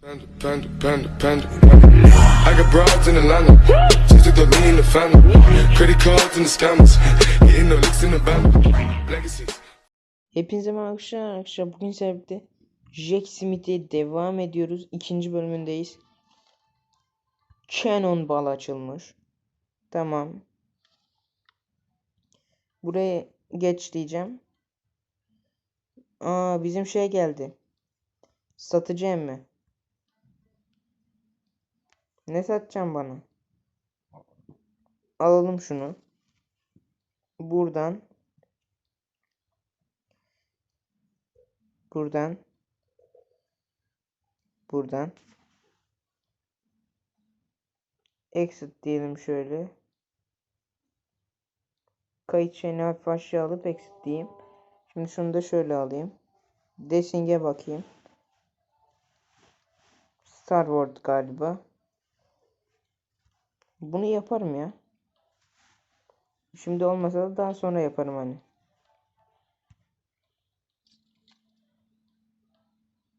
Panda, panda, panda, panda. I got broads in Atlanta. Just to throw me in the family. Credit cards and the scammers. Getting no licks in the band. Legacies. Hepinize merhaba arkadaşlar. Bugün sizlerle Jack Smith'e devam ediyoruz. İkinci bölümündeyiz. Canon bal açılmış. Tamam. Buraya geç diyeceğim. Aa bizim şey geldi. Satıcı emmi. Ne satacağım bana? Alalım şunu. Buradan Buradan. Buradan. Exit diyelim şöyle. Kayıt şeyini hafif aşağı alıp exit diyeyim. Şimdi şunu da şöyle alayım. Desing'e bakayım. Star Wars galiba. Bunu yaparım ya. Şimdi olmasa da daha sonra yaparım hani.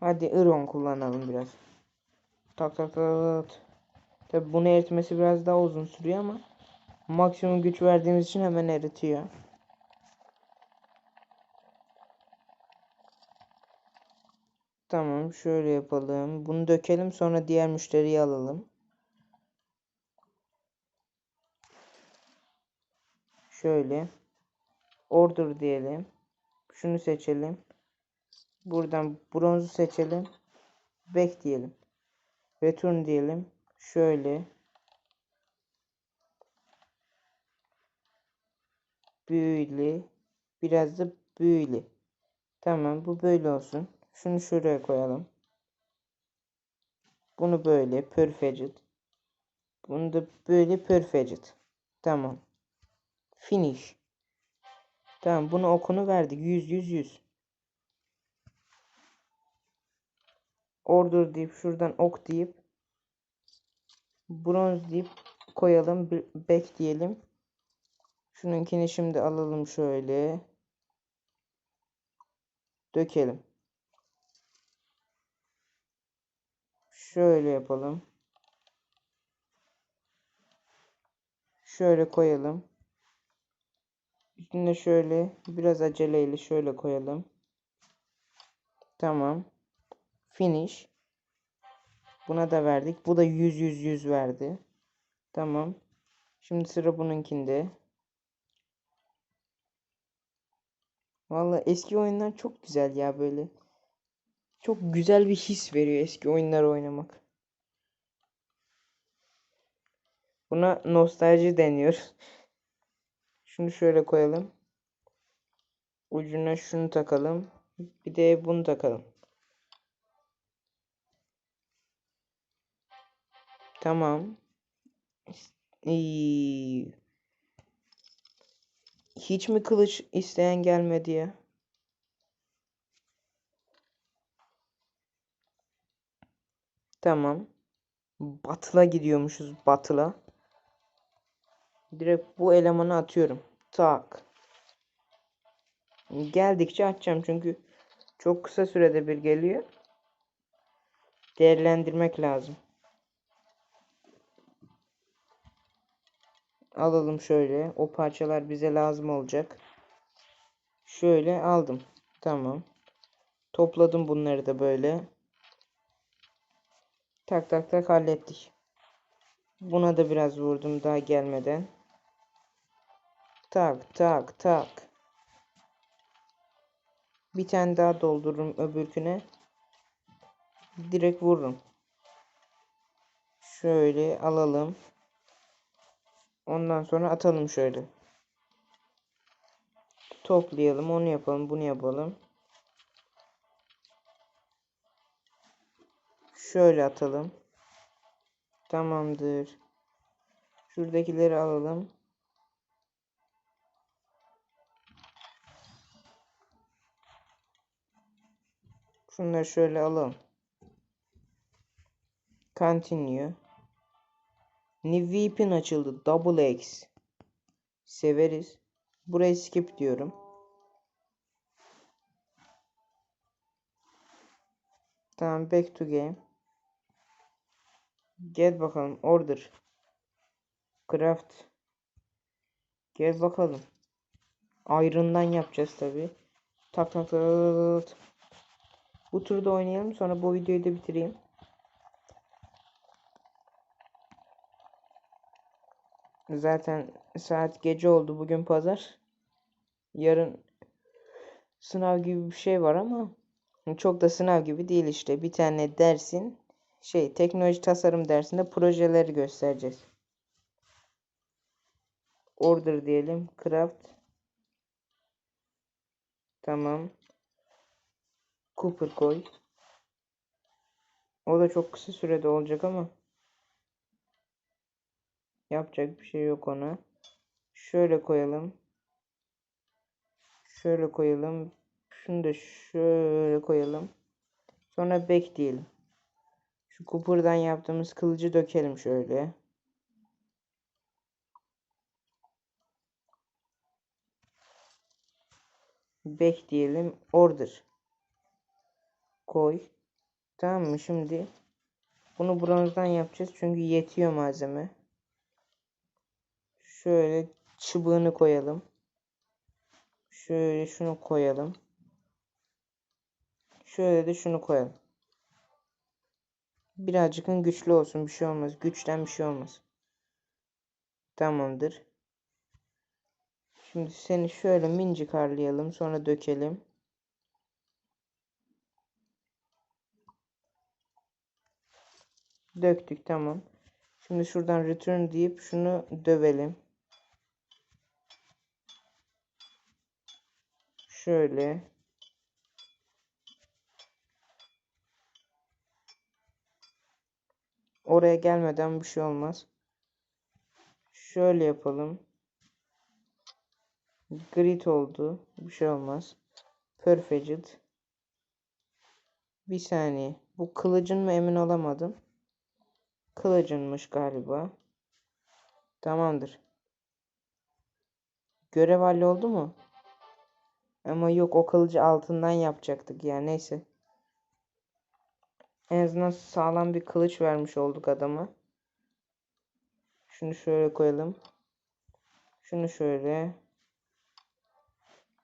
Hadi Iron kullanalım biraz. Tak tak tak. Tabi bunu eritmesi biraz daha uzun sürüyor ama maksimum güç verdiğimiz için hemen eritiyor. Tamam şöyle yapalım. Bunu dökelim sonra diğer müşteriyi alalım. Şöyle. Order diyelim. Şunu seçelim. Buradan bronzu seçelim. Back diyelim. Return diyelim. Şöyle. Böyle. Biraz da böyle. Tamam bu böyle olsun. Şunu şuraya koyalım. Bunu böyle perfect. Bunu da böyle perfect. Tamam. Finish. Tamam bunu okunu verdik. 100 100 100. order deyip şuradan ok deyip bronz deyip koyalım back diyelim şununkini şimdi alalım şöyle dökelim şöyle yapalım şöyle koyalım üstüne şöyle biraz aceleyle şöyle koyalım tamam Finish. Buna da verdik. Bu da 100 100 100 verdi. Tamam. Şimdi sıra bununkinde. Valla eski oyunlar çok güzel ya böyle. Çok güzel bir his veriyor eski oyunlar oynamak. Buna nostalji deniyor. Şunu şöyle koyalım. Ucuna şunu takalım. Bir de bunu takalım. Tamam. Hiç mi kılıç isteyen gelmedi ya? Tamam. Batıla gidiyormuşuz batıla. Direkt bu elemanı atıyorum. Tak. Geldikçe atacağım çünkü çok kısa sürede bir geliyor. Değerlendirmek lazım. alalım şöyle. O parçalar bize lazım olacak. Şöyle aldım. Tamam. Topladım bunları da böyle. Tak tak tak hallettik. Buna da biraz vurdum daha gelmeden. Tak tak tak. Bir tane daha doldururum öbürküne. Direkt vururum. Şöyle alalım. Ondan sonra atalım şöyle. Toplayalım. Onu yapalım. Bunu yapalım. Şöyle atalım. Tamamdır. Şuradakileri alalım. Şunları şöyle alalım. Continue. New weapon açıldı. Double X. Severiz. Burayı skip diyorum. Tamam back to game. Gel bakalım. Order. Craft. Gel bakalım. Iron'dan yapacağız tabi. Tak tak tak. Bu turda oynayalım. Sonra bu videoyu da bitireyim. Zaten saat gece oldu. Bugün pazar. Yarın sınav gibi bir şey var ama çok da sınav gibi değil işte. Bir tane dersin şey teknoloji tasarım dersinde projeleri göstereceğiz. Order diyelim. Craft. Tamam. Cooper koy. O da çok kısa sürede olacak ama yapacak bir şey yok ona. Şöyle koyalım. Şöyle koyalım. Şunu da şöyle koyalım. Sonra back diyelim. Şu Cooper'dan yaptığımız kılıcı dökelim şöyle. Back diyelim. Order. Koy. Tamam mı? Şimdi bunu bronzdan yapacağız. Çünkü yetiyor malzeme. Şöyle çubuğunu koyalım. Şöyle şunu koyalım. Şöyle de şunu koyalım. Birazcıkın güçlü olsun. Bir şey olmaz. Güçten bir şey olmaz. Tamamdır. Şimdi seni şöyle mincik harlayalım. Sonra dökelim. Döktük tamam. Şimdi şuradan return deyip şunu dövelim. Şöyle. Oraya gelmeden bir şey olmaz. Şöyle yapalım. Grid oldu. Bir şey olmaz. Perfected. Bir saniye. Bu kılıcın mı emin olamadım. Kılıcınmış galiba. Tamamdır. Görev halloldu mu? Ama yok o kılıcı altından yapacaktık ya neyse. En azından sağlam bir kılıç vermiş olduk adama. Şunu şöyle koyalım. Şunu şöyle.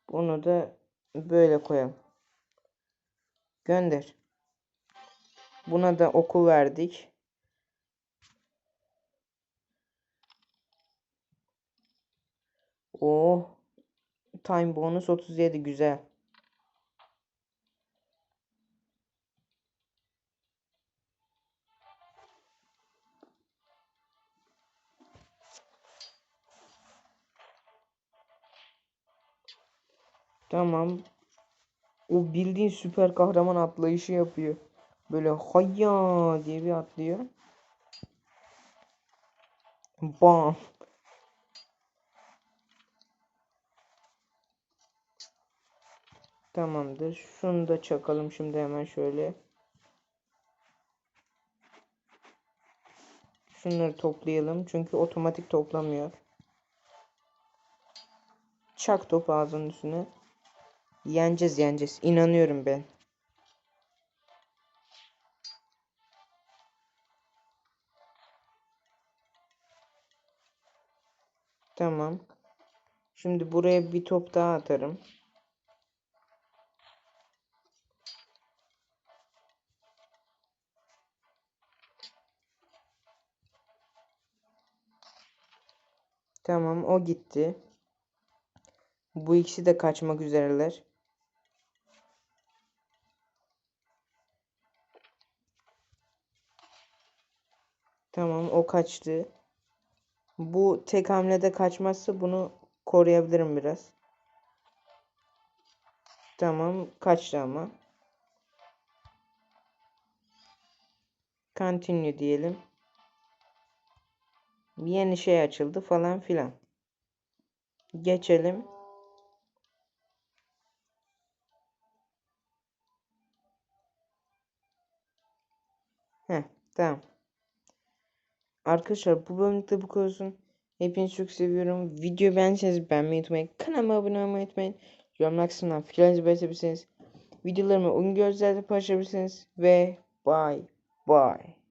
Bunu da böyle koyalım. Gönder. Buna da oku verdik. Time bonus 37 güzel. Tamam. O bildiğin süper kahraman atlayışı yapıyor. Böyle hayya diye bir atlıyor. Bam. Tamamdır. Şunu da çakalım şimdi hemen şöyle. Şunları toplayalım. Çünkü otomatik toplamıyor. Çak top ağzının üstüne. Yeneceğiz yeneceğiz. İnanıyorum ben. Tamam. Şimdi buraya bir top daha atarım. Tamam o gitti. Bu ikisi de kaçmak üzereler. Tamam o kaçtı. Bu tek hamlede kaçmazsa bunu koruyabilirim biraz. Tamam kaçtı ama. Continue diyelim. Yeni şey açıldı falan filan. Geçelim. Heh, tamam. Arkadaşlar bu bölümde bu olsun. Hepinizi çok seviyorum. Video beğendiyseniz beğenmeyi unutmayın. Kanalıma abone olmayı unutmayın. Yorumlar kısmından fikirlerinizi belirtebilirsiniz. Videolarımı uygun gözlerde paylaşabilirsiniz. Ve bye bye.